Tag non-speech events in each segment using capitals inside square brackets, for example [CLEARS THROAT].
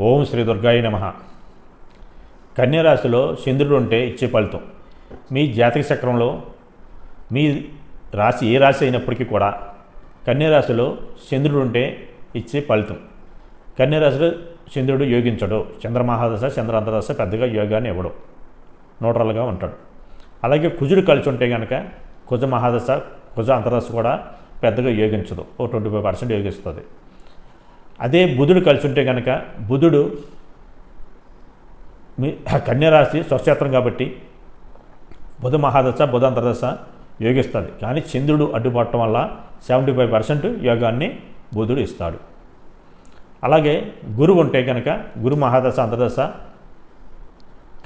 ఓం శ్రీ దుర్గాయ నమ. కన్యరాశిలో చంద్రుడు ఉంటే ఇచ్చే ఫలితం మీ జాతక చక్రంలో మీ రాశి ఏ రాశి అయినప్పటికీ కూడా కన్యరాశిలో చంద్రుడు ఉంటే ఇచ్చే ఫలితం. కన్యరాశిలో చంద్రుడు యోగించడు. చంద్రమహాదశ చంద్రాంతదశ పెద్దగా యోగాన్ని ఇవ్వడు. న్యూట్రల్గా ఉంటాడు. అలాగే కుజుడు కలిసి ఉంటే కనుక కుజ మహాదశ కుజ అంతర్దశ కూడా పెద్దగా యోగించదు. ఓ ట్వంటీ ఫైవ్ పర్సెంట్ యోగిస్తుంది. అదే బుధుడు కలిసి ఉంటే కనుక బుధుడు మీ [CLEARS THROAT] కన్యరాశి స్వక్షేత్రం కాబట్టి బుధ మహాదశ బుధ అంతర్దశ యోగిస్తుంది కానీ చంద్రుడు అడ్డుపడటం వల్ల సెవెంటీ ఫైవ్ పర్సెంట్ యోగాన్ని బుధుడు ఇస్తాడు. అలాగే గురువు ఉంటే కనుక గురు మహాదశ అంతర్దశ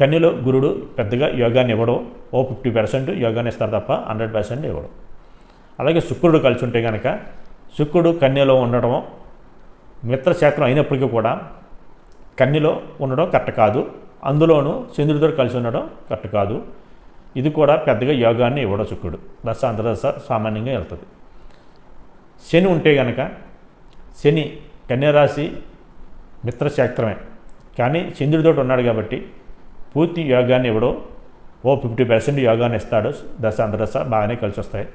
కన్యలో గురుడు పెద్దగా యోగాన్ని ఇవ్వడం. ఓ ఫిఫ్టీ పర్సెంట్ యోగాన్ని ఇస్తారు తప్ప హండ్రెడ్ పర్సెంట్ ఇవ్వడం. అలాగే శుక్రుడు కలిసి ఉంటే కనుక శుక్రుడు కన్యలో ఉండడం మిత్రక్షేత్రం అయినప్పటికీ కూడా కన్నిలో ఉండడం కరెక్ట్ కాదు. అందులోనూ చంద్రుడితో కలిసి ఉండడం కరెక్ట్ కాదు. ఇది కూడా పెద్దగా యోగాన్ని ఇవ్వడం శుక్రుడు. దశ అంతర్దశ సామాన్యంగా వెళ్తుంది. శని ఉంటే కనుక శని కన్యరాశి మిత్రక్షేత్రమే కానీ చంద్రుడితో ఉన్నాడు కాబట్టి పూర్తి యోగాన్ని ఇవ్వడం. ఓ ఫిఫ్టీ పర్సెంట్ యోగాన్ని ఇస్తాడు. దశ అంతర్దశ బాగానే కలిసి వస్తాయి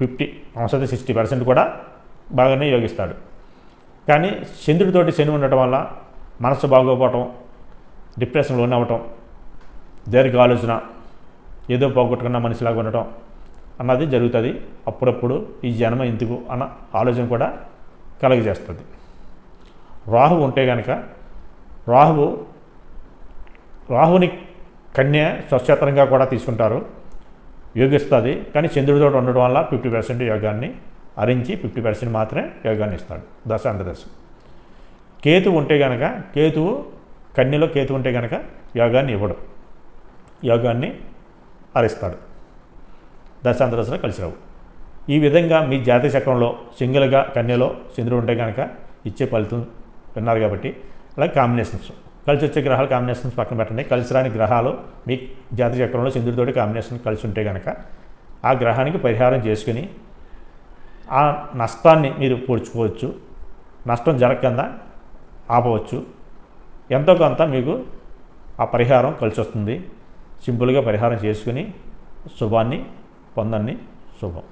ఫిఫ్టీ అవసరం సిక్స్టీ పర్సెంట్ కూడా బాగానే యోగిస్తాడు. కానీ చంద్రుడితోటి శని ఉండటం వల్ల మనసు బాగోపోవటం డిప్రెషన్లో అవ్వటం దీర్ఘ ఆలోచన ఏదో పోగొట్టుకున్న మనిషిలాగా ఉండటం అన్నది జరుగుతుంది. అప్పుడప్పుడు ఈ జన్మ ఎందుకు అన్న ఆలోచన కూడా కలగజేస్తుంది. రాహు ఉంటే కనుక రాహువు రాహుని కన్య స్వచ్ఛతంగా కూడా తీసుకుంటారు. యోగిస్తుంది. కానీ చంద్రుడితో ఉండడం వల్ల ఫిఫ్టీ పర్సెంట్ యోగాన్ని అరించి ఫిఫ్టీ పర్సెంట్ మాత్రమే యోగాన్ని ఇస్తాడు. దశ అంతదశ కేతు ఉంటే కనుక కేతువు కన్యలో కేతు ఉంటే కనుక యోగాన్ని ఇవ్వడు. యోగాన్ని హరిస్తాడు దశాంతరసలో కలిసి రావు. ఈ విధంగా మీ జాతక చక్రంలో సింగిల్గా కన్యలో చంద్రుడు ఉంటే కనుక ఇచ్చే ఫలితం విన్నారు కాబట్టి అలాగే కాంబినేషన్స్. కలిసి వచ్చే గ్రహాలు కాంబినేషన్స్ పక్కన పెట్టండి. కలిసి రాని గ్రహాలు మీ జాతక చక్రంలో చంద్రుడితోటి కాంబినేషన్ కలిసి ఉంటే కనుక ఆ గ్రహానికి పరిహారం చేసుకుని ఆ నష్టాన్ని మీరు పూడ్చుకోవచ్చు. నష్టం జరగకుండా ఆపవచ్చు. ఎంతో కొంత మీకు ఆ పరిహారం కలిసి వస్తుంది సింపుల్గా పరిహారం చేసుకుని శుభాన్ని పొందండి. శుభం.